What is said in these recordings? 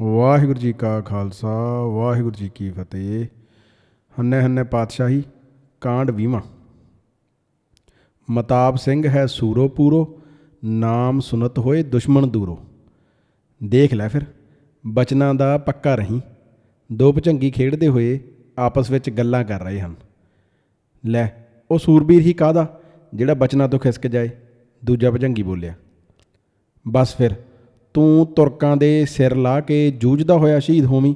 ਵਾਹਿਗੁਰੂ ਜੀ ਕਾ ਖਾਲਸਾ, ਵਾਹਿਗੁਰੂ ਜੀ ਕੀ ਫਤਿਹ। ਹੰਨੇ ਹੰਨੇ ਪਾਤਸ਼ਾਹੀ, ਕਾਂਡ ਵੀਵਾਂ। ਮਤਾਬ ਸਿੰਘ ਹੈ ਸੂਰੋ ਪੂਰੋ, ਨਾਮ ਸੁਨਤ ਹੋਏ ਦੁਸ਼ਮਣ ਦੂਰੋ। ਦੇਖ ਲੈ ਫਿਰ, ਬਚਨਾਂ ਦਾ ਪੱਕਾ ਰਹੀਂ। ਦੋ ਭਚੰਗੀ ਖੇਡਦੇ ਹੋਏ ਆਪਸ ਵਿੱਚ ਗੱਲਾਂ ਕਰ ਰਹੇ ਹਨ। ਲੈ, ਉਹ ਸੂਰਬੀਰ ਹੀ ਕਾਹਦਾ, ਜਿਹੜਾ ਬਚਨਾਂ ਤੋਂ ਖਿਸਕ ਜਾਏ, ਦੂਜਾ ਭਜੰਗੀ ਬੋਲਿਆ। ਬਸ ਫਿਰ ਤੂੰ ਤੁਰਕਾਂ ਦੇ ਸਿਰ ਲਾ ਕੇ ਜੂਝਦਾ ਹੋਇਆ ਸ਼ਹੀਦ ਹੋਵੀਂ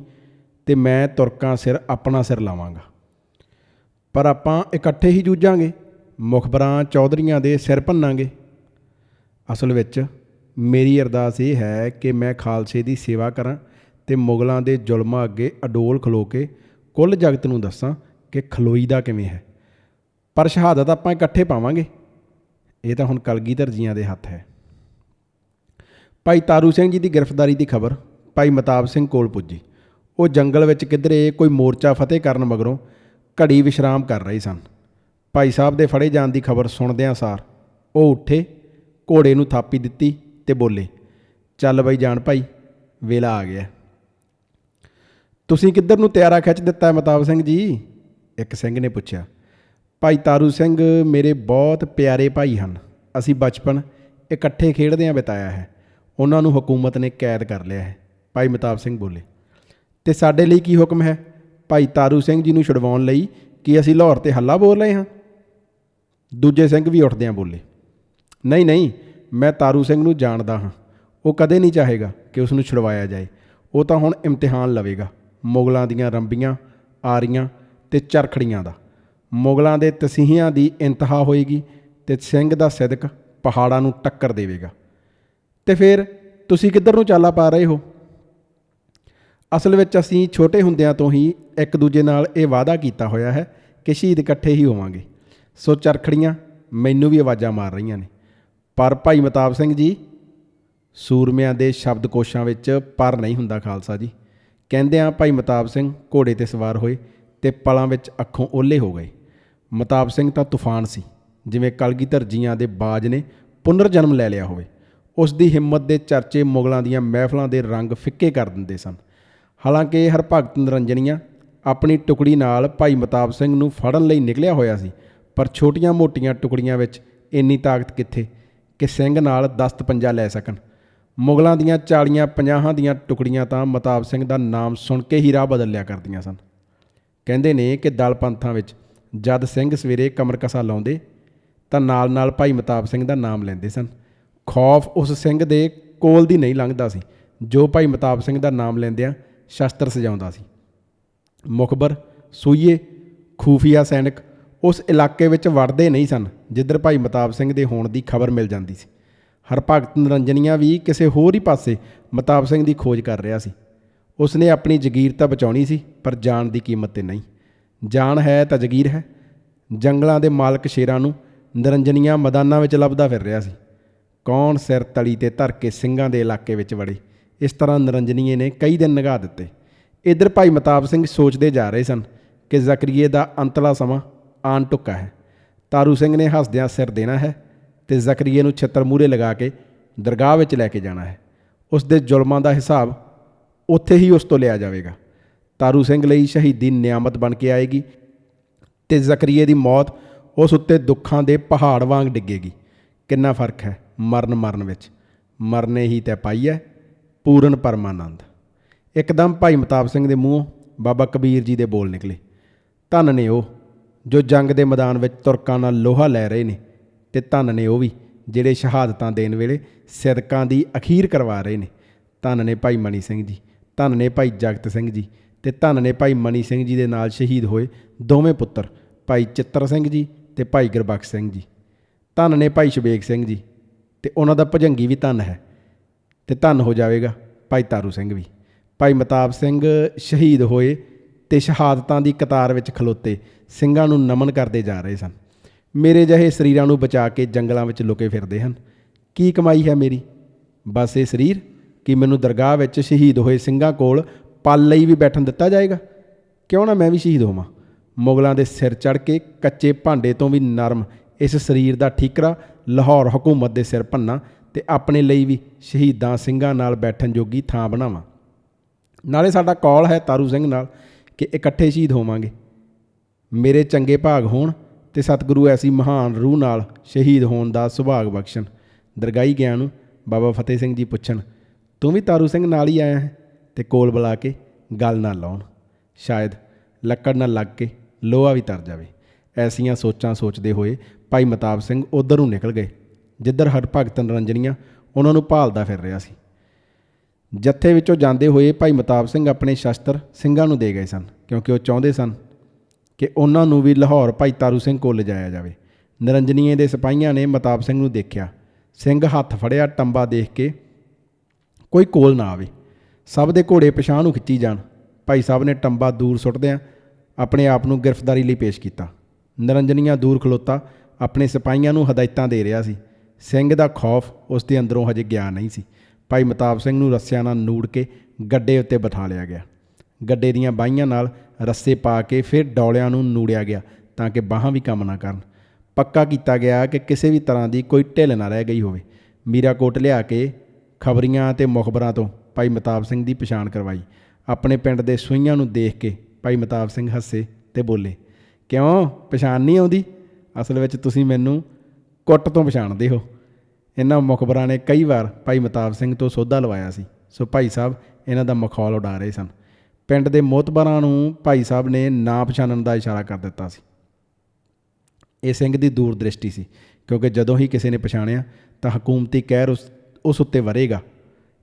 ਤੇ ਮੈਂ ਤੁਰਕਾਂ ਸਿਰ ਆਪਣਾ ਸਿਰ ਲਾਵਾਂਗਾ। ਪਰ ਆਪਾਂ ਇਕੱਠੇ ਹੀ ਜੂਝਾਂਗੇ ਮੁਖਬਰਾਂ ਚੌਧਰੀਆਂ ਦੇ ਸਿਰ ਭੰਨਾਂਗੇ। ਅਸਲ ਵਿੱਚ ਮੇਰੀ ਅਰਦਾਸ ਇਹ ਹੈ ਕਿ ਮੈਂ ਖਾਲਸੇ ਦੀ ਸੇਵਾ ਕਰਾਂ ਤੇ ਮੁਗਲਾਂ ਦੇ ਜ਼ੁਲਮਾਂ ਅੱਗੇ ਅਡੋਲ ਖਲੋ ਕੇ ਕੁੱਲ ਜਗਤ ਨੂੰ ਦੱਸਾਂ ਕਿ ਖਲੋਈਦਾ ਕਿਵੇਂ ਹੈ। ਪਰ ਸ਼ਹਾਦਤ ਆਪਾਂ ਇਕੱਠੇ ਪਾਵਾਂਗੇ। ਇਹ ਤਾਂ ਹੁਣ ਕਲਗੀਧਰ ਜੀਆਂ ਦੇ ਹੱਥ ਹੈ। ਭਾਈ ਤਾਰੂ ਸਿੰਘ ਜੀ ਦੀ ਗ੍ਰਿਫਤਾਰੀ ਦੀ ਖਬਰ, ਭਾਈ ਮਤਾਬ ਸਿੰਘ ਕੋਲ ਪੁੱਜੀ। ਉਹ ਜੰਗਲ ਵਿੱਚ ਕਿਧਰੇ ਕੋਈ ਮੋਰਚਾ ਫਤਿਹ ਕਰਨ ਮਗਰੋਂ ਘੜੀ ਵਿਸ਼ਰਾਮ ਕਰ ਰਹੇ ਸਨ। ਭਾਈ ਸਾਹਿਬ ਦੇ ਫੜੇ ਜਾਣ ਦੀ ਖਬਰ ਸੁਣਦਿਆਂ ਸਾਰ ਉਹ ਉੱਠੇ, ਘੋੜੇ ਨੂੰ ਥਾਪੀ ਦਿੱਤੀ ਤੇ ਬੋਲੇ, ਚੱਲ ਬਈ ਜਾਣ ਭਾਈ, ਵੇਲਾ ਆ ਗਿਆ। ਤੁਸੀਂ ਕਿੱਧਰ ਨੂੰ ਤਿਆਰਾ ਖਿੱਚ ਦਿੱਤਾ ਹੈ ਮਤਾਬ ਸਿੰਘ ਜੀ? ਇੱਕ ਸਿੰਘ ਨੇ ਪੁੱਛਿਆ, ਭਾਈ ਤਾਰੂ ਸਿੰਘ ਮੇਰੇ ਬਹੁਤ ਪਿਆਰੇ ਭਾਈ ਹਨ। ਅਸੀਂ ਬਚਪਨ ਇਕੱਠੇ ਖੇਡਦਿਆਂ ਬਿਤਾਇਆ ਹੈ। ਉਹਨਾਂ ਨੂੰ ਹਕੂਮਤ ਨੇ ਕੈਦ ਕਰ ਲਿਆ ਹੈ। ਭਾਈ ਮਤਾਬ ਸਿੰਘ ਬੋਲੇ, ਤੇ ਸਾਡੇ ਲਈ ਕੀ ਹੁਕਮ ਹੈ? ਭਾਈ ਤਾਰੂ ਸਿੰਘ ਜੀ ਨੂੰ ਛੁਡਵਾਉਣ ਲਈ ਕੀ ਅਸੀਂ ਲਾਹੌਰ ਤੇ ਹੱਲਾ ਬੋਲ ਰਹੇ ਹਾਂ? ਦੂਜੇ ਸਿੰਘ ਵੀ ਉੱਠਦਿਆਂ ਬੋਲੇ, ਨਹੀਂ ਨਹੀਂ, ਮੈਂ ਤਾਰੂ ਸਿੰਘ ਨੂੰ ਜਾਣਦਾ ਹਾਂ। ਉਹ ਕਦੇ ਨਹੀਂ ਚਾਹੇਗਾ ਕਿ ਉਸ ਨੂੰ ਛੁਡਵਾਇਆ ਜਾਏ। ਉਹ ਤਾਂ ਹੁਣ ਇਮਤਿਹਾਨ ਲਵੇਗਾ, ਮੁਗਲਾਂ ਦੀਆਂ ਰੰਬੀਆਂ, ਆਰੀਆਂ ਤੇ ਚਰਖੜੀਆਂ ਦਾ। ਮੁਗਲਾਂ ਦੇ ਤਸੀਹਿਆਂ ਦੀ ਇੰਤਹਾ ਹੋਏਗੀ ਤੇ ਸਿੰਘ ਦਾ ਸਿਦਕ ਪਹਾੜਾਂ ਨੂੰ ਟੱਕਰ ਦੇਵੇਗਾ। ਤੇ ਫਿਰ ਤੁਸੀਂ ਕਿੱਧਰ ਨੂੰ ਚਾਲਾ ਪਾ ਰਹੇ ਹੋ? ਅਸਲ ਵਿੱਚ ਅਸੀਂ ਛੋਟੇ ਹੁੰਦਿਆਂ ਤੋਂ ਹੀ ਇੱਕ ਦੂਜੇ ਨਾਲ ਇਹ ਵਾਅਦਾ ਕੀਤਾ ਹੋਇਆ ਹੈ ਕਿ ਸ਼ਹੀਦ ਇਕੱਠੇ ਹੀ ਹੋਵਾਂਗੇ। ਸੋ ਚਰਖੜੀਆਂ ਮੈਨੂੰ ਵੀ ਆਵਾਜ਼ਾਂ ਮਾਰ ਰਹੀਆਂ ਨੇ। ਪਰ ਭਾਈ ਮਤਾਬ ਸਿੰਘ ਜੀ, ਸੂਰਮਿਆਂ ਦੇ ਸ਼ਬਦਕੋਸ਼ਾਂ ਵਿੱਚ ਪਰ ਨਹੀਂ ਹੁੰਦਾ ਖਾਲਸਾ ਜੀ। ਕਹਿੰਦਿਆਂ ਭਾਈ ਮਤਾਬ ਸਿੰਘ ਘੋੜੇ ਤੇ ਸਵਾਰ ਹੋਏ ਤੇ ਪਲਾਂ ਵਿੱਚ ਅੱਖੋਂ ਓਲੇ ਹੋ ਗਏ। ਮਤਾਬ ਸਿੰਘ ਤਾਂ ਤੂਫਾਨ ਸੀ, ਜਿਵੇਂ ਕਲਗੀਧਰ ਜੀਆਂ ਦੇ ਬਾਜ ਨੇ ਪੁਨਰ ਜਨਮ ਲੈ ਲਿਆ ਹੋਵੇ। ਉਸ ਦੀ ਹਿੰਮਤ ਦੇ ਚਰਚੇ ਮੁਗਲਾਂ ਦੀਆਂ ਮਹਿਫਲਾਂ ਦੇ ਰੰਗ ਫਿੱਕੇ ਕਰ ਦਿੰਦੇ ਸਨ। ਹਾਲਾਂਕਿ ਹਰਭਗਤ ਨਰੰਜਨੀਆਂ ਆਪਣੀ ਟੁਕੜੀ ਨਾਲ ਭਾਈ ਮਤਾਬ ਸਿੰਘ ਨੂੰ ਫੜਨ ਲਈ ਨਿਕਲਿਆ ਹੋਇਆ ਸੀ, ਪਰ ਛੋਟੀਆਂ-ਮੋਟੀਆਂ ਟੁਕੜੀਆਂ ਵਿੱਚ ਇੰਨੀ ਤਾਕਤ ਕਿੱਥੇ ਕਿ ਸਿੰਘ ਨਾਲ ਦਸਤ ਪੰਜਾ ਲੈ ਸਕਣ। ਮੁਗਲਾਂ ਦੀਆਂ 40 50 ਦੀਆਂ ਟੁਕੜੀਆਂ ਤਾਂ ਮਤਾਬ ਸਿੰਘ ਦਾ ਨਾਮ ਸੁਣ ਕੇ ਹੀ ਰਾਹ ਬਦਲ ਲਿਆ ਕਰਦੀਆਂ ਸਨ। ਕਹਿੰਦੇ ਨੇ ਕਿ ਦਲ ਪੰਥਾਂ ਵਿੱਚ ਜਦ ਸਿੰਘ ਸਵੇਰੇ ਕਮਰ ਕਸਾ ਲਾਉਂਦੇ ਤਾਂ ਨਾਲ-ਨਾਲ ਭਾਈ ਮਤਾਬ ਸਿੰਘ ਦਾ ਨਾਮ ਲੈਂਦੇ ਸਨ। ਖੌਫ ਉਸ ਸਿੰਘ ਦੇ ਕੋਲ ਦੀ ਨਹੀਂ ਲੰਘਦਾ ਸੀ, ਜੋ ਭਾਈ ਮਤਾਬ ਸਿੰਘ ਦਾ ਨਾਮ ਲੈਂਦਿਆਂ ਸ਼ਸਤਰ ਸਜਾਉਂਦਾ ਸੀ। ਮੁਖਬਰ, ਸੂਈਏ, ਖੂਫੀਆ ਸੈਨਿਕ ਉਸ ਇਲਾਕੇ ਵਿੱਚ ਵੜਦੇ ਨਹੀਂ ਸਨ, ਜਿੱਧਰ ਭਾਈ ਮਤਾਬ ਸਿੰਘ ਦੇ ਹੋਣ ਦੀ ਖਬਰ ਮਿਲ ਜਾਂਦੀ ਸੀ। ਹਰਭਗਤ ਨਿਰੰਜਨੀਆਂ ਵੀ ਕਿਸੇ ਹੋਰ ਹੀ ਪਾਸੇ ਮਤਾਬ ਸਿੰਘ ਦੀ ਖੋਜ ਕਰ ਰਿਹਾ ਸੀ। ਉਸਨੇ ਆਪਣੀ ਜ਼ਗੀਰ ਤਾਂ ਬਚਾਉਣੀ ਸੀ, ਪਰ ਜਾਨ ਦੀ ਕੀਮਤ ਤੇ ਨਹੀਂ। ਜਾਨ ਹੈ ਤਾਂ ਜ਼ਗੀਰ ਹੈ। ਜੰਗਲਾਂ ਦੇ ਮਾਲਕ ਸ਼ੇਰਾਂ ਨੂੰ ਨਿਰੰਜਨੀਆਂ ਮੈਦਾਨਾਂ ਵਿੱਚ ਲੱਭਦਾ ਫਿਰ ਰਿਹਾ ਸੀ। ਕੌਣ ਸਿਰ ਤਲੀ ਤੇ ਧਰ ਕੇ ਸਿੰਘਾਂ ਦੇ ਇਲਾਕੇ ਵਿੱਚ ਵੜੇ? ਇਸ ਤਰ੍ਹਾਂ ਨਰੰਜਨੀਏ ਨੇ ਕਈ ਦਿਨ ਨਿਗਾਹ ਦਿੱਤੇ। ਇਧਰ ਭਾਈ ਮਤਾਬ ਸਿੰਘ ਸੋਚਦੇ ਜਾ ਰਹੇ ਸਨ ਕਿ ਜ਼ਕਰੀਏ ਦਾ ਅੰਤਲਾ ਸਮਾਂ ਆਣ ਟੁੱਕਾ ਹੈ। ਤਾਰੂ ਸਿੰਘ ਨੇ ਹੱਸਦਿਆਂ ਸਿਰ ਦੇਣਾ ਹੈ ਤੇ ਜ਼ਕਰੀਏ ਨੂੰ ਛੱਤਰ ਮੂਰੇ ਲਗਾ ਕੇ ਦਰਗਾਹ ਵਿੱਚ ਲੈ ਕੇ ਜਾਣਾ ਹੈ। ਉਸ ਦੇ ਜ਼ੁਲਮਾਂ ਦਾ ਹਿਸਾਬ ਉੱਥੇ ਹੀ ਉਸ ਤੋਂ ਲਿਆ ਜਾਵੇਗਾ। ਤਾਰੂ ਸਿੰਘ ਲਈ ਸ਼ਹੀਦੀ ਨਿਆਮਤ ਬਣ ਕੇ ਆਏਗੀ ਤੇ ਜ਼ਕਰੀਏ ਦੀ ਮੌਤ ਉਸ ਉੱਤੇ ਦੁੱਖਾਂ ਦੇ ਪਹਾੜ ਵਾਂਗ ਡਿੱਗੇਗੀ। ਕਿੰਨਾ ਫ਼ਰਕ ਹੈ? ਮਰਨ ਮਰਨ ਵਿੱਚ। ਮਰਨੇ ਹੀ ਤੈ ਪਾਈ ਹੈ ਪੂਰਨ ਪਰਮਾਨੰਦ। ਇੱਕਦਮ ਭਾਈ ਮਤਾਬ ਸਿੰਘ ਦੇ ਮੂੰਹੋਂ ਬਾਬਾ ਕਬੀਰ ਜੀ ਦੇ ਬੋਲ ਨਿਕਲੇ। ਧੰਨ ਨੇ ਉਹ, ਜੋ ਜੰਗ ਦੇ ਮੈਦਾਨ ਵਿੱਚ ਤੁਰਕਾਂ ਨਾਲ ਲੋਹਾ ਲੈ ਰਹੇ ਨੇ, ਤੇ ਧੰਨ ਨੇ ਉਹ ਵੀ, ਜਿਹੜੇ ਸ਼ਹਾਦਤਾਂ ਦੇਣ ਵੇਲੇ ਸਿਦਕਾਂ ਦੀ ਅਖੀਰ ਕਰਵਾ ਰਹੇ ਨੇ। ਧੰਨ ਨੇ ਭਾਈ ਮਣੀ ਸਿੰਘ ਜੀ, ਧੰਨ ਨੇ ਭਾਈ ਜਗਤ ਸਿੰਘ ਜੀ, ਤੇ ਧੰਨ ਨੇ ਭਾਈ ਮਨੀ ਸਿੰਘ ਜੀ ਦੇ ਨਾਲ ਸ਼ਹੀਦ ਹੋਏ ਦੋਵੇਂ ਪੁੱਤਰ, ਭਾਈ ਚਿੱਤਰ ਸਿੰਘ ਜੀ ਤੇ ਭਾਈ ਗੁਰਬਖਸ਼ ਸਿੰਘ ਜੀ। ਧੰਨ ਨੇ ਭਾਈ ਸ਼ਬੇਗ ਸਿੰਘ ਜੀ, ਤੇ ਉਹਨਾਂ ਦਾ ਭਜੰਗੀ ਵੀ ਧੰਨ ਹੈ, ਤੇ ਧੰਨ ਹੋ ਜਾਵੇਗਾ ਭਾਈ ਤਾਰੂ ਸਿੰਘ ਵੀ। ਭਾਈ ਮਤਾਬ ਸਿੰਘ ਸ਼ਹੀਦ ਹੋਏ ਤੇ ਸ਼ਹਾਦਤਾਂ ਦੀ ਕਤਾਰ ਵਿੱਚ ਖਲੋਤੇ ਸਿੰਘਾਂ ਨੂੰ ਨਮਨ ਕਰਦੇ ਜਾ ਰਹੇ ਸਨ। ਮੇਰੇ ਜਿਹੇ ਸਰੀਰਾਂ ਨੂੰ ਬਚਾ ਕੇ ਜੰਗਲਾਂ ਵਿੱਚ ਲੁਕੇ ਫਿਰਦੇ ਹਨ। ਕੀ ਕਮਾਈ ਹੈ ਮੇਰੀ? ਬਸ ਇਹ ਸਰੀਰ ਕਿ ਮੈਨੂੰ ਦਰਗਾਹ ਵਿੱਚ ਸ਼ਹੀਦ ਹੋਏ ਸਿੰਘਾਂ ਕੋਲ ਪਲ ਲਈ ਵੀ ਬੈਠਣ ਦਿੱਤਾ ਜਾਏਗਾ? ਕਿਉਂ ਨਾ ਮੈਂ ਵੀ ਸ਼ਹੀਦ ਹੋਵਾਂ? ਮੁਗਲਾਂ ਦੇ ਸਿਰ ਚੜ ਕੇ ਕੱਚੇ ਭਾਂਡੇ ਤੋਂ ਵੀ ਨਰਮ ਇਸ ਸਰੀਰ ਦਾ ਠੀਕਰਾ ਲਾਹੌਰ ਹਕੂਮਤ ਦੇ ਸਿਰ ਭੰਨਾ ਤੇ ਆਪਣੇ ਲਈ ਵੀ ਸ਼ਹੀਦਾਂ ਸਿੰਘਾਂ ਨਾਲ ਬੈਠਣ ਜੋਗੀ ਥਾਂ ਬਣਾਵਾਂ। ਨਾਲੇ ਸਾਡਾ ਕੌਲ ਹੈ ਤਾਰੂ ਸਿੰਘ ਨਾਲ ਕਿ ਇਕੱਠੇ ਸ਼ਹੀਦ ਹੋਵਾਂਗੇ। ਮੇਰੇ ਚੰਗੇ ਭਾਗ ਹੋਣ ਤੇ ਸਤਿਗੁਰੂ ਐਸੀ ਮਹਾਨ ਰੂਹ ਨਾਲ ਸ਼ਹੀਦ ਹੋਣ ਦਾ ਸੁਭਾਗ ਬਖਸ਼ਣ। ਦਰਗਾਹੀ ਗਿਆ ਨੂੰ ਬਾਬਾ ਫਤਿਹ ਸਿੰਘ ਜੀ ਪੁੱਛਣ, ਤੂੰ ਵੀ ਤਾਰੂ ਸਿੰਘ ਨਾਲ ਹੀ ਆਇਆ ਹੈ? ਤੇ ਕੋਲ ਬੁਲਾ ਕੇ, ਗੱਲ ਨਾ ਲਾਉਣ। ਸ਼ਾਇਦ ਲੱਕੜ ਨਾਲ ਲੱਗ ਕੇ ਲੋਹਾ ਵੀ ਤਰ ਜਾਵੇ। ਐਸੀਆਂ ਸੋਚਾਂ ਸੋਚਦੇ ਹੋਏ ਭਾਈ ਮਤਾਬ ਸਿੰਘ ਉਧਰ ਨੂੰ ਨਿਕਲ ਗਏ, ਜਿੱਧਰ ਹਰਭਗਤ ਨਰੰਜਨੀਆਂ ਉਹਨਾਂ ਨੂੰ ਭਾਲਦਾ ਫਿਰ ਰਿਹਾ ਸੀ। ਜੱਥੇ ਵਿੱਚੋਂ ਜਾਂਦੇ ਹੋਏ ਭਾਈ ਮਤਾਬ ਸਿੰਘ ਆਪਣੇ ਸ਼ਸਤਰ ਸਿੰਘਾਂ ਨੂੰ ਦੇ ਗਏ ਸਨ, ਕਿਉਂਕਿ ਉਹ ਚਾਹੁੰਦੇ ਸਨ ਕਿ ਉਹਨਾਂ ਨੂੰ ਵੀ ਲਾਹੌਰ ਭਾਈ ਤਾਰੂ ਸਿੰਘ ਕੋਲ ਲਿਜਾਇਆ ਜਾਵੇ। ਨਰੰਜਨੀਏ ਦੇ ਸਿਪਾਹੀਆਂ ਨੇ ਮਤਾਬ ਸਿੰਘ ਨੂੰ ਦੇਖਿਆ, ਸਿੰਘ ਹੱਥ ਫੜਿਆ, ਟੰਬਾ ਦੇਖ ਕੇ ਕੋਈ ਕੋਲ ਨਾ ਆਵੇ। ਸਭ ਦੇ ਘੋੜੇ ਪਛਾਣ ਨੂੰ ਖਿੱਚੀ ਜਾਣ। ਭਾਈ ਸਾਹਿਬ ਨੇ ਟੰਬਾ ਦੂਰ ਸੁੱਟਦਿਆਂ ਆਪਣੇ ਆਪ ਨੂੰ ਗ੍ਰਿਫਤਾਰੀ ਲਈ ਪੇਸ਼ ਕੀਤਾ। ਨਿਰੰਜਨੀਆਂ ਦੂਰ ਖਲੋਤਾ, ਆਪਣੇ ਸਿਪਾਹੀਆਂ ਨੂੰ ਹਦਾਇਤਾਂ ਦੇ ਰਿਹਾ ਸੀ। ਸਿੰਘ ਦਾ ਖੌਫ ਉਸ ਦੇ ਅੰਦਰੋਂ ਹਜੇ ਗਿਆ ਨਹੀਂ ਸੀ। ਭਾਈ ਮਤਾਬ ਸਿੰਘ ਨੂੰ ਰੱਸਿਆਂ ਨਾਲ ਨੂੜ ਕੇ ਗੱਡੇ ਉੱਤੇ ਬਿਠਾ ਲਿਆ ਗਿਆ। ਗੱਡੇ ਦੀਆਂ ਬਾਹੀਆਂ ਨਾਲ ਰੱਸੇ ਪਾ ਕੇ ਫਿਰ ਡੌਲਿਆਂ ਨੂੰ ਨੂੜਿਆ ਗਿਆ ਤਾਂ ਕਿ ਬਾਹਾਂ ਵੀ ਕੰਮ ਨਾ ਕਰਨ। ਪੱਕਾ ਕੀਤਾ ਗਿਆ ਕਿ ਕਿਸੇ ਵੀ ਤਰ੍ਹਾਂ ਦੀ ਕੋਈ ਢਿੱਲ ਨਾ ਰਹਿ ਗਈ ਹੋਵੇ। ਮੀਰਾਕੋਟ ਲਿਆ ਕੇ ਖਬਰੀਆਂ ਤੇ ਮੁਖਬਰਾਂ ਤੋਂ ਭਾਈ ਮਤਾਬ ਸਿੰਘ ਦੀ ਪਛਾਣ ਕਰਵਾਈ। ਆਪਣੇ ਪਿੰਡ ਦੇ ਸੂਈਆਂ ਨੂੰ ਦੇਖ ਕੇ ਭਾਈ ਮਤਾਬ ਸਿੰਘ ਹੱਸੇ ਤੇ ਬੋਲੇ ਕਿਉਂ? ਪਛਾਣ ਨਹੀਂ ਆਉਂਦੀ। ਅਸਲ ਵਿੱਚ ਤੁਸੀਂ ਮੈਨੂੰ ਕੁੱਟ ਤੋਂ ਪਛਾਣਦੇ ਹੋ। ਇਹਨਾਂ ਮੁਖਬਰਾਂ ਨੇ ਕਈ ਵਾਰ ਭਾਈ ਮਤਾਬ ਸਿੰਘ ਤੋਂ ਸੌਦਾ ਲਵਾਇਆ ਸੀ। ਸੋ ਭਾਈ ਸਾਹਿਬ, ਇਹਨਾਂ ਦਾ ਮਖੌਲ ਉਡਾ ਰਹੇ ਸਨ। ਪਿੰਡ ਦੇ ਮੋਤਬਰਾਂ ਨੂੰ ਭਾਈ ਸਾਹਿਬ ਨੇ ਨਾ ਪਛਾਣਨ ਦਾ ਇਸ਼ਾਰਾ ਕਰ ਦਿੱਤਾ ਸੀ। ਇਹ ਸਿੰਘ ਦੀ ਦੂਰ ਦ੍ਰਿਸ਼ਟੀ ਸੀ, ਕਿਉਂਕਿ ਜਦੋਂ ਹੀ ਕਿਸੇ ਨੇ ਪਛਾਣਿਆ, ਤਾਂ ਹਕੂਮਤੀ ਕਹਿਰ ਉਸ ਉਸ ਉੱਤੇ ਵਰੇਗਾ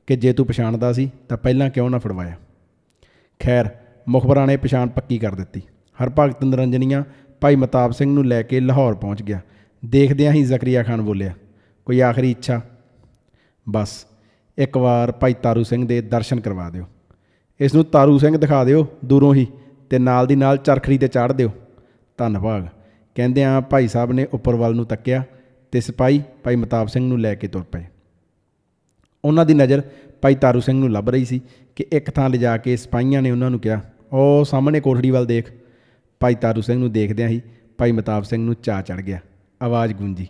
ਕਿ ਜੇ ਤੂੰ ਪਛਾਣਦਾ ਸੀ, ਤਾਂ ਪਹਿਲਾਂ ਕਿਉਂ ਨਾ ਫੜਵਾਇਆ? ਖੈਰ, ਮੁਖਬਰਾਂ ਨੇ ਪਛਾਣ ਪੱਕੀ ਕਰ ਦਿੱਤੀ। ਹਰਭਗਤ ਨਿਰੰਜਨੀਆਂ ਭਾਈ ਮਤਾਬ ਸਿੰਘ ਨੂੰ ਲੈ ਕੇ ਲਾਹੌਰ ਪਹੁੰਚ ਗਿਆ। ਦੇਖਦਿਆਂ ਹੀ ਜ਼ਕਰੀਆ ਖਾਨ ਬੋਲਿਆ, ਕੋਈ ਆਖਰੀ ਇੱਛਾ? ਬਸ, ਇੱਕ ਵਾਰ ਭਾਈ ਤਾਰੂ ਸਿੰਘ ਦੇ ਦਰਸ਼ਨ ਕਰਵਾ ਦਿਓ। ਇਸ ਨੂੰ ਤਾਰੂ ਸਿੰਘ ਦਿਖਾ ਦਿਓ ਦੂਰੋਂ ਹੀ ਤੇ ਨਾਲ ਦੀ ਨਾਲ ਚਰਖੜੀ ਤੇ ਚਾੜ ਦਿਓ। ਧੰਨਵਾਦ। ਕਹਿੰਦਿਆਂ ਭਾਈ ਸਾਹਿਬ ਨੇ ਉੱਪਰ ਵੱਲ ਨੂੰ ਤੱਕਿਆ ਤੇ ਸਿਪਾਹੀ ਭਾਈ ਮਤਾਬ ਸਿੰਘ ਨੂੰ ਲੈ ਕੇ ਤੁਰ ਪਏ। ਉਹਨਾਂ ਦੀ ਨਜ਼ਰ ਭਾਈ ਤਾਰੂ ਸਿੰਘ ਨੂੰ ਲੱਭ ਰਹੀ ਸੀ ਕਿ ਇੱਕ ਥਾਂ ਲਿਜਾ ਕੇ ਸਿਪਾਹੀਆਂ ਨੇ ਉਹਨਾਂ ਨੂੰ ਕਿਹਾ, ਉਹ ਸਾਹਮਣੇ ਕੋਠੜੀ ਵੱਲ ਦੇਖ। ਭਾਈ ਤਾਰੂ ਸਿੰਘ ਨੂੰ ਦੇਖਦਿਆਂ ਹੀ ਭਾਈ ਮਤਾਬ ਸਿੰਘ ਨੂੰ ਚਾਹ ਚੜ ਗਿਆ। ਆਵਾਜ਼ ਗੂੰਜੀ,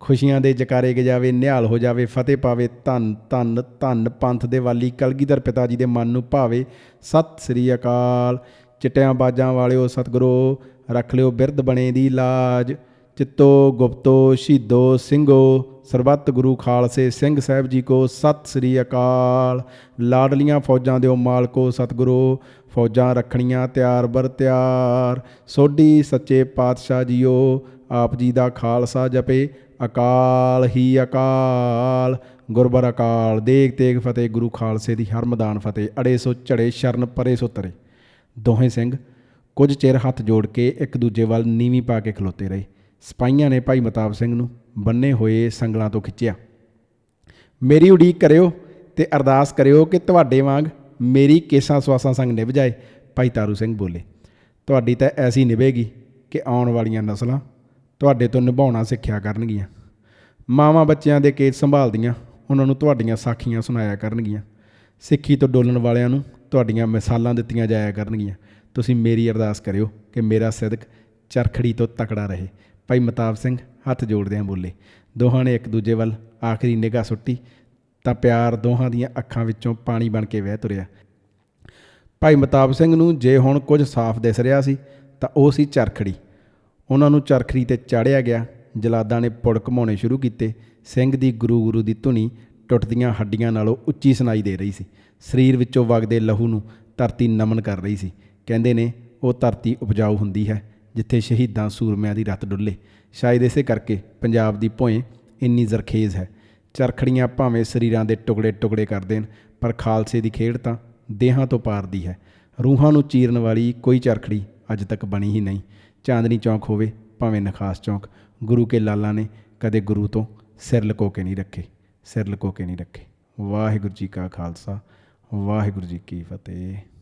ਖੁਸ਼ੀਆਂ ਦੇ ਜਕਾਰੇ ਗਜਾਵੇ, ਨਿਹਾਲ ਹੋ ਜਾਵੇ, ਫਤਿਹ ਪਾਵੇ, ਧੰਨ ਧੰਨ ਧੰਨ ਪੰਥ ਦੇ ਵਾਲੀ ਕਲਗੀਧਰ ਪਿਤਾ ਜੀ ਦੇ ਮਨ ਨੂੰ ਭਾਵੇ। ਸਤਿ ਸ੍ਰੀ ਅਕਾਲ, ਚਿੱਟਿਆਂ ਬਾਜਾਂ ਵਾਲਿਓ ਸਤਿਗੁਰੋ, ਰੱਖ ਲਿਓ ਬਿਰਧ ਬਣੇ ਦੀ ਲਾਜ। ਚਿੱਤੋ ਗੁਪਤੋ, ਸ਼ਹੀਦੋ ਸਿੰਘੋ ਸਰਬੱਤ ਗੁਰੂ ਖਾਲਸੇ ਸਿੰਘ ਸਾਹਿਬ ਜੀ ਕੋ ਸਤਿ ਸ੍ਰੀ ਅਕਾਲ। ਲਾਡਲੀਆਂ ਫੌਜਾਂ ਦਿਓ ਮਾਲਕੋ ਸਤਿਗੁਰੂ, ਫੌਜਾਂ ਰੱਖਣੀਆਂ ਤਿਆਰ ਬਰ ਤਿਆਰ। ਸੋਢੀ ਸੱਚੇ ਪਾਤਸ਼ਾਹ ਜੀਓ, ਆਪ ਜੀ ਦਾ ਖਾਲਸਾ ਜਪੇ। ਅਕਾਲ ਹੀ ਅਕਾਲ। ਗੁਰਬਰ ਅਕਾਲ। ਦੇਖ ਤੇਗ ਫਤਿਹ, ਗੁਰੂ ਖਾਲਸੇ ਦੀ ਹਰ ਮੈਦਾਨ ਫਤਿਹ। ਅੜੇ ਸੋ ਝੜੇ, ਸ਼ਰਨ ਪਰੇ ਸੋ ਤਰੇ। ਦੋਹੇ ਸਿੰਘ ਕੁਝ ਚਿਰ ਹੱਥ ਜੋੜ ਕੇ ਇੱਕ ਦੂਜੇ ਵੱਲ ਨੀਵੀਂ ਪਾ ਕੇ ਖਲੋਤੇ ਰਹੇ। ਸਿਪਾਹੀਆਂ ਨੇ ਭਾਈ ਮਤਾਬ ਸਿੰਘ ਨੂੰ ਬੰਨੇ ਹੋਏ ਸੰਗਲਾਂ ਤੋਂ ਖਿੱਚਿਆ। ਮੇਰੀ ਉਡੀਕ ਕਰਿਓ ਤੇ ਅਰਦਾਸ ਕਰਿਓ ਕਿ ਤੁਹਾਡੇ ਵਾਂਗ ਮੇਰੀ ਕੇਸਾਂ ਸਵਾਸਾਂ ਸੰਗ ਨਿਭ ਜਾਏ, ਭਾਈ ਤਾਰੂ ਸਿੰਘ ਬੋਲੇ। ਤੁਹਾਡੀ ਤਾਂ ਐਸੀ ਨਿਭੇਗੀ ਕਿ ਆਉਣ ਵਾਲੀਆਂ ਨਸਲਾਂ ਤੁਹਾਡੇ ਤੋਂ ਨਿਭਾਉਣਾ ਸਿੱਖਿਆ ਕਰਨਗੀਆਂ। ਮਾਵਾਂ ਬੱਚਿਆਂ ਦੇ ਕੇਸ ਸੰਭਾਲਦੀਆਂ, ਉਹਨਾਂ ਨੂੰ ਤੁਹਾਡੀਆਂ ਸਾਖੀਆਂ ਸੁਣਾਇਆ ਕਰਨਗੀਆਂ। ਸਿੱਖੀ ਤੋਂ ਡੋਲਣ ਵਾਲਿਆਂ ਨੂੰ ਤੁਹਾਡੀਆਂ ਮਿਸਾਲਾਂ ਦਿੱਤੀਆਂ ਜਾਇਆ ਕਰਨਗੀਆਂ। ਤੁਸੀਂ ਮੇਰੀ ਅਰਦਾਸ ਕਰਿਓ ਕਿ ਮੇਰਾ ਸਿਦਕ ਚਰਖੜੀ ਤੋਂ ਤਕੜਾ ਰਹੇ ਭਾਈ ਮਤਾਬ ਸਿੰਘ, ਹੱਥ ਜੋੜਦਿਆਂ ਬੋਲੇ, ਦੋਹਾਂ ਨੇ ਇੱਕ ਦੂਜੇ ਵੱਲ ਆਖਰੀ ਨਿਗਾਹ ਸੁੱਟੀ, ਤਾਂ ਪਿਆਰ ਦੋਹਾਂ ਦੀਆਂ ਅੱਖਾਂ ਵਿੱਚੋਂ ਪਾਣੀ ਬਣ ਕੇ ਵਹਿ ਤੁਰਿਆ। ਭਾਈ ਮਤਾਬ ਸਿੰਘ ਨੂੰ ਜੇ ਹੁਣ ਕੁਝ ਸਾਫ਼ ਦਿਸ ਰਿਹਾ ਸੀ, ਤਾਂ ਉਹ ਸੀ ਚਰਖੜੀ। ਉਹਨਾਂ ਨੂੰ ਚਰਖੜੀ ਤੇ ਚਾੜਿਆ ਗਿਆ, ਜਲਾਦਾਂ ਨੇ ਪੁੜ ਘਮਾਉਣੇ ਸ਼ੁਰੂ ਕੀਤੇ, ਸਿੰਘ ਦੀ ਗੁਰੂ ਗੁਰੂ ਦੀ ਧੁਨੀ ਟੁੱਟਦੀਆਂ ਹੱਡੀਆਂ ਨਾਲੋਂ ਉੱਚੀ ਸੁਣਾਈ ਦੇ ਰਹੀ ਸੀ। ਸਰੀਰ ਵਿੱਚੋਂ ਵਗਦੇ ਲਹੂ ਨੂੰ ਧਰਤੀ ਨਮਨ ਕਰ ਰਹੀ ਸੀ। ਕਹਿੰਦੇ ਨੇ, ਉਹ ਧਰਤੀ ਉਪਜਾਊ ਹੁੰਦੀ ਹੈ ਜਿੱਥੇ ਸ਼ਹੀਦਾਂ ਸੂਰਮਿਆਂ ਦੀ ਰਤ ਡੁੱਲੇ। ਸ਼ਾਇਦ ਇਸੇ ਕਰਕੇ ਪੰਜਾਬ ਦੀ ਭੋਏ ਇੰਨੀ ਜ਼ਰਖੇਜ਼ ਹੈ। ਚਰਖੜੀਆਂ ਭਾਵੇਂ ਸਰੀਰਾਂ ਦੇ ਟੁਕੜੇ ਟੁਕੜੇ ਕਰ ਦੇਣ, ਪਰ ਖਾਲਸੇ ਦੀ ਖੇਡ ਤਾਂ ਦੇਹਾਂ ਤੋਂ ਪਾਰ ਦੀ ਹੈ। ਰੂਹਾਂ ਨੂੰ ਚੀਰਨ ਵਾਲੀ ਕੋਈ ਚਰਖੜੀ ਅੱਜ ਤੱਕ ਬਣੀ ਹੀ ਨਹੀਂ। ਚਾਂਦਨੀ ਚੌਂਕ ਹੋਵੇ, ਭਾਵੇਂ ਨਖਾਸ ਚੌਂਕ, ਗੁਰੂ ਕੇ ਲਾਲਾਂ ਨੇ ਕਦੇ ਗੁਰੂ ਤੋਂ ਸਿਰ ਲਕੋ ਕੇ ਨਹੀਂ ਰੱਖੇ। ਸਿਰ ਲਕੋ ਕੇ ਨਹੀਂ ਰੱਖੇ। ਵਾਹਿਗੁਰੂ ਜੀ ਕਾ ਖਾਲਸਾ, ਵਾਹਿਗੁਰੂ ਜੀ ਕੀ ਫਤਿਹ।